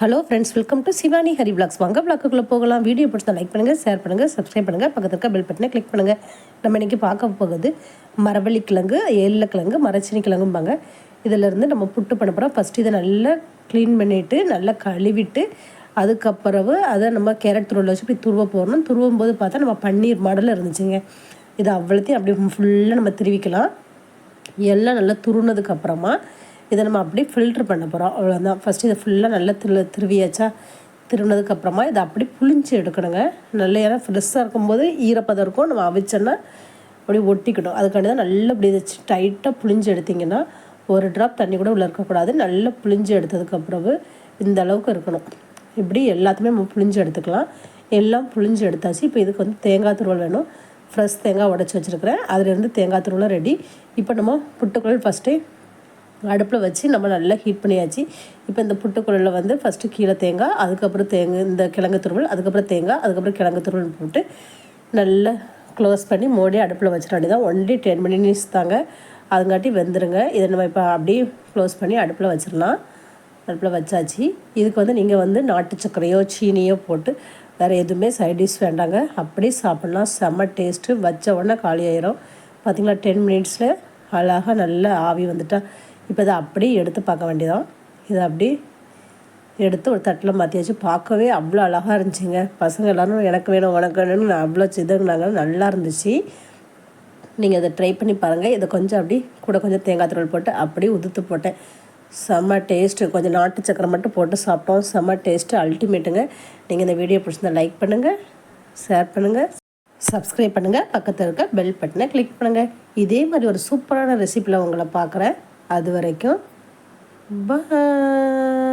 Hello friends welcome to Shivani Hari blogs வாங்க பிளாக்குள்ளே போகலாம். வீடியோ பிடிச்சா லைக் பண்ணுங்கள் ஷேர் பண்ணுங்கள் சப்ஸ்கிரைப் பண்ணுங்கள் பக்கத்துல இருக்க பெல் பட்டனை கிளிக் பண்ணுங்கள் நம்ம இன்றைக்கி பார்க்க போகுது மரவள்ளி கிழங்கு ஏழுக்கிழங்கு மரச்சினி கிழங்கும்பாங்க. இதிலேருந்து நம்ம புட்டு பண்ண போகிறோம் ஃபஸ்ட்டு இதை நல்லா க்ளீன் பண்ணிவிட்டு நல்லா கழுவிட்டு அதுக்கப்புறவு அதை நம்ம கேரட் துருவில் வச்சு இப்படி துருவ போடணும். துருவும் போது பார்த்தா நம்ம பன்னீர் மாடலில் இருந்துச்சுங்க. இது அவ்வளோத்தையும் அப்படியே ஃபுல்லாக நம்ம திருவிக்கலாம். எல்லாம் நல்லா துருனதுக்கப்புறமா அப்புறமா இதை நம்ம அப்படியே ஃபில்ட்ரு பண்ண போகிறோம் அவ்வளோதான் ஃபஸ்ட்டு இதை ஃபுல்லாக நல்லா திரு திருவியாச்சா திருவினதுக்கப்புறமா இதை அப்படியே புளிஞ்சு எடுக்கணுங்க. நல்ல ஏன்னா ஃப்ரெஷ்ஷாக இருக்கும்போது ஈரப்பதம் இருக்கும். நம்ம அவிச்சோன்னா அப்படியே ஒட்டிக்கணும். அதுக்காண்டி தான் நல்லா இப்படி வச்சு டைட்டாக புளிஞ்சு எடுத்திங்கன்னா ஒரு ட்ராப் தண்ணி கூட உள்ளே இருக்கக்கூடாது. நல்லா புளிஞ்சு எடுத்ததுக்கப்புறவு இந்த அளவுக்கு இருக்கணும். இப்படி எல்லாத்தையுமே நம்ம புளிஞ்சு எடுத்துக்கலாம். எல்லாம் புளிஞ்சு எடுத்தாச்சு. இப்போ இதுக்கு வந்து தேங்காய் துருவல் வேணும். ஃப்ரெஷ் தேங்காய் உடச்சி வச்சுருக்கிறேன். அதுலேருந்து தேங்காய் துருவலாம் ரெடி இப்போ நம்ம புட்டுக்குழல் ஃபஸ்ட்டு அடுப்பில் வச்சு நம்ம நல்லா ஹீட் பண்ணியாச்சு. இப்போ இந்த புட்டுக்குழலில் வந்து ஃபஸ்ட்டு கீழே தேங்காய் அதுக்கப்புறம் தேங்காய் இந்த கிழங்கு துருவல் அதுக்கப்புறம் தேங்காய் அதுக்கப்புறம் கிழங்கு துருவல் போட்டு நல்லா க்ளோஸ் பண்ணி மூடி அடுப்பில் வச்சிட வேண்டியதான் ஒன்லி டென் மினிட்ஸ் தாங்க. அதுங்காட்டி வெந்துருங்க. இதை நம்ம இப்போ அப்படியே க்ளோஸ் பண்ணி அடுப்பில் வச்சிடலாம். அடுப்பில் வச்சாச்சு. இதுக்கு வந்து நீங்கள் வந்து நாட்டு சர்க்கரையோ சீனியோ போட்டு வேறு எதுவுமே சைடிஷ் வேண்டாங்க. அப்படியே சாப்பிட்லாம். செம்ம டேஸ்ட்டு வச்ச உடனே காலி ஆயிரும். பார்த்தீங்களா? டென் மினிட்ஸில் அழகாக நல்லா ஆவி வந்துட்டால் இப்போ இதை அப்படியே எடுத்து பார்க்க வேண்டியதான் இதை அப்படி எடுத்து ஒரு தட்டில் மாற்றியாச்சு பார்க்கவே அவ்வளோ அழகாக இருந்துச்சுங்க. பசங்க எல்லோரும் எனக்கு வேணும் உனக்கு வேணும்னு நான் அவ்வளோ சிதங்கினாங்க நல்லா இருந்துச்சு. நீங்கள் இதை ட்ரை பண்ணி பாருங்கள் இதை கொஞ்சம் அப்படி கூட கொஞ்சம் தேங்காய் துருவல் போட்டு அப்படியே உதுத்து போட்டேன். செம்ம டேஸ்ட்டு கொஞ்சம் நாட்டு சக்கரை மட்டும் போட்டு சாப்பிட்டோம். செம்ம டேஸ்ட்டு அல்டிமேட்டுங்க நீங்கள் இந்த வீடியோ பிடிச்சிருந்தா லைக் பண்ணுங்கள் ஷேர் பண்ணுங்கள் சப்ஸ்கிரைப் பண்ணுங்கள் பக்கத்தில் இருக்க பெல் பட்டனை கிளிக் பண்ணுங்கள் இதே மாதிரி ஒரு சூப்பரான ரெசிப்பியில் உங்களை பார்க்குறேன். அது வரைக்கும் பாய்